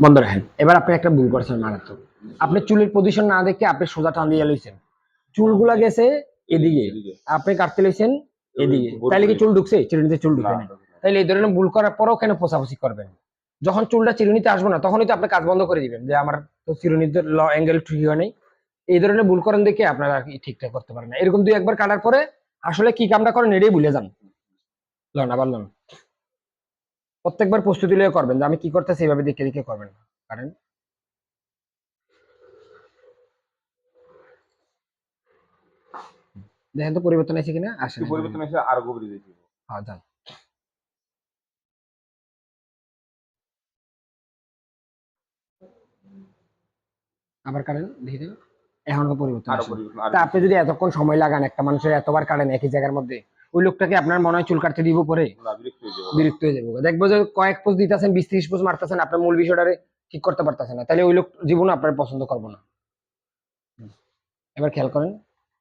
বন্ধ রাখেন। এবার আপনি একটা ভুল করছেন মারাত্মক। আপনি চুলের পজিশন না দেখে আপনি সোজা টান দিয়ে লইছেন। চুলগুলা গেছে এদিকে। আপনি কাটতে লইছেন এদিকে। তাইলে কি চুল ঢুকছে? চিরুনিতে চুল ঢুকে। তাইলে এই ধরনের ভুল করার পরেও কেন পোষাপোষি করবেন? যখন চুলটা চিরুনিতে আসবে না তখনই তো আপনি কাজ বন্ধ করে দিবেন যে আমার তো চিরুনিতে ল অ্যাঙ্গেল ঠিক হয় নাই। এই ধরনের ভুল করেন দেখে আপনারা ঠিকঠাক করতে পারেন না। এরকম দুই একবার কাটার পরে আসলে কি কামটা করেন এটাই ভুলে যান। লন আবার লন। প্রত্যেকবার প্রস্তুতি লিয়ে করবেন যে আমি কি করতেছি এইভাবে দেখে দেখে করবেন না। কারণ দেখেন তো পরিবর্তন আছে কিনা? আসে পরিবর্তন এসে আরও গভীরে দেখি। হ্যাঁ যান। আবার কারেন দেখি তো। এখনও পরিবর্তন আরও পরিবর্তন তা আপনি যদি এতক্ষণ সময় লাগান একটা মানুষের এতবার কাটেন একই জায়গার মধ্যে ওই লোকটাকে আপনার মনে হয় চুল কাটতে দিব পরে? বিরক্ত হয়ে যাব। দেখব যে কয়েক পোস্ট দিতেছেন বিশ ত্রিশ পোস্ট মারতেছেন আপনার মূল বিষয়টারে ঠিক করতে পারতেছেন না। তাহলে ওই লোক জীবন আপনার পছন্দ করব না। এবার খেয়াল করেন।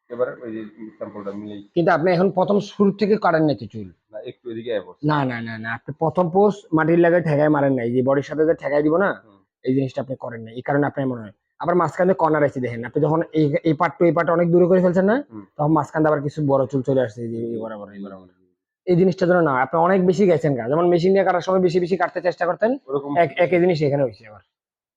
এবার ওই যে স্যাম্পলটা মিলেই। কিন্তু আপনি এখন প্রথম শুরু থেকে কাটেন নাই তো চুল? না একটু এদিকে না না না না আপনি প্রথম পোস্ট মাটির লাগে ঠেকায় মারেন নাই। যে বডির সাথে যে ঠেকাই দিব না এই জিনিসটা আপনি করেন না এই কারণে আপনার মনে হয় আবার মাঝখানে কর্নার আছে দেখেন আপনি যখন এই এই পার্ট টু এই পার্ট অনেক দূরে করে ফেলছেন না তখন মাঝখানে আবার কিছু বড় চুল চলে আসছে এই যে বরাবর এই বরাবর। এই জিনিসটা যেন না আপনি অনেক বেশি গেছেন গা। যেমন মেশিন নিয়ে কাটার সময় বেশি বেশি কাটতে চেষ্টা করতেন এক একই জিনিস এখানে হয়েছে আবার।